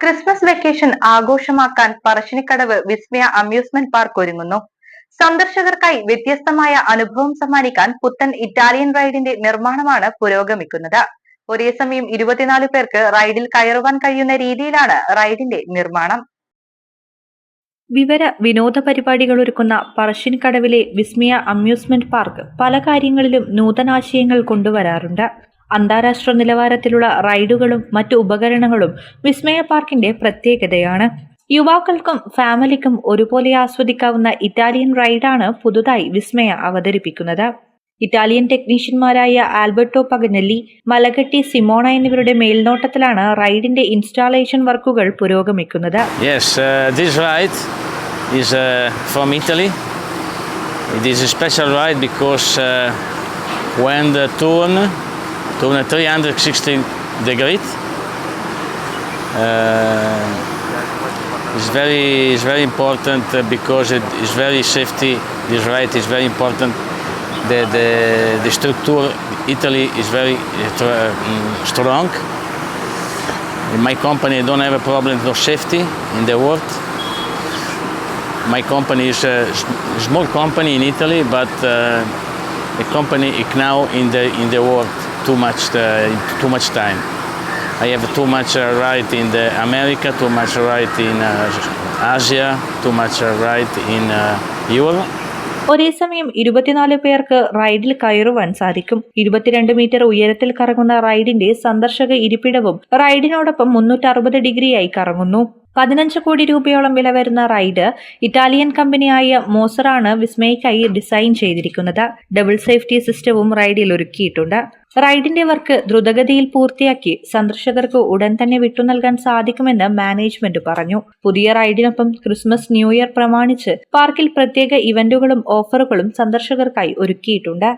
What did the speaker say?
Christmas vacation ആഘോഷമാക്കാൻ പറശ്ശിനിക്കടവ് വിസ്മയ amusement park ഒരുങ്ങുന്നു. സന്ദർശകർക്കായി വ്യത്യസ്തമായ അനുഭവം സമ്മാനിക്കാൻ പുത്തൻ ഇറ്റാലിയൻ റൈഡിന്റെ നിർമ്മാണമാണ് പുരോഗമിക്കുന്നത്. ഒരേ സമയം ഇരുപത്തിനാല് പേർക്ക് റൈഡിൽ കയറുവാൻ കഴിയുന്ന രീതിയിലാണ് റൈഡിന്റെ നിർമ്മാണം. വിവര വിനോദ പരിപാടികൾ ഒരുക്കുന്ന പറശ്ശിനിക്കടവിലെ വിസ്മയ അമ്യൂസ്മെന്റ് പാർക്ക് പല കാര്യങ്ങളിലും നൂതനാശയങ്ങൾ കൊണ്ടുവരാറുണ്ട്. അന്താരാഷ്ട്ര നിലവാരത്തിലുള്ള റൈഡുകളും മറ്റു ഉപകരണങ്ങളും വിസ്മയ പാർക്കിന്റെ പ്രത്യേകതയാണ്. യുവാക്കൾക്കും ഫാമിലിക്കും ഒരുപോലെ ആസ്വദിക്കാവുന്ന ഇറ്റാലിയൻ റൈഡാണ് പുതുതായി വിസ്മയ അവതരിപ്പിക്കുന്നത്. ഇറ്റാലിയൻ ടെക്നീഷ്യന്മാരായ ആൽബർട്ടോ പഗനെല്ലി മലകട്ടി സിമോണ എന്നിവരുടെ മേൽനോട്ടത്തിലാണ് റൈഡിന്റെ ഇൻസ്റ്റാളേഷൻ വർക്കുകൾ പുരോഗമിക്കുന്നത്. Uh, uh. It is a special ride because uh, when the turn turn 360 degrees, uh, it's very it's very important uh, because it is very safety. This right is very important. The the, the structure Italy is very uh, mm, strong. In my company don't have a problem of safety in the world. My company is a small company in Italy, but uh, a company now in the in the world too much uh, too much time. I have too much uh, right in the America, too much right in uh, Asia, too much uh, right in uh, Europe. ഒരേ സമയം ഇരുപത്തിനാല് പേർക്ക് റൈഡിൽ കയറുവാൻ സാധിക്കും ഇരുപത്തിരണ്ട് metre ഉയരത്തിൽ കറങ്ങുന്ന റൈഡിന്റെ സന്ദർശക ഇരിപ്പിടവും റൈഡിനോടൊപ്പം മുന്നൂറ്റി ഡിഗ്രിയായി കറങ്ങുന്നു പതിനഞ്ച് കോടി രൂപയോളം വില വരുന്ന റൈഡ് ഇറ്റാലിയൻ കമ്പനിയായ മോസറാണ് വിസ്മയ്ക്കായി ഡിസൈൻ ചെയ്തിരിക്കുന്നത്. ഡബിൾ സേഫ്റ്റി സിസ്റ്റവും റൈഡിൽ ഒരുക്കിയിട്ടുണ്ട്. റൈഡിന്റെ വർക്ക് ദ്രുതഗതിയിൽ പൂർത്തിയാക്കി സന്ദർശകർക്ക് ഉടൻ തന്നെ വിട്ടു നൽകാൻ സാധിക്കുമെന്ന് മാനേജ്മെന്റ് പറഞ്ഞു. പുതിയ റൈഡിനൊപ്പം ക്രിസ്മസ് ന്യൂ ഇയർ പ്രമാണിച്ച് പാർക്കിൽ പ്രത്യേക ഇവന്റുകളും ഓഫറുകളും സന്ദർശകർക്കായി ഒരുക്കിയിട്ടുണ്ട്.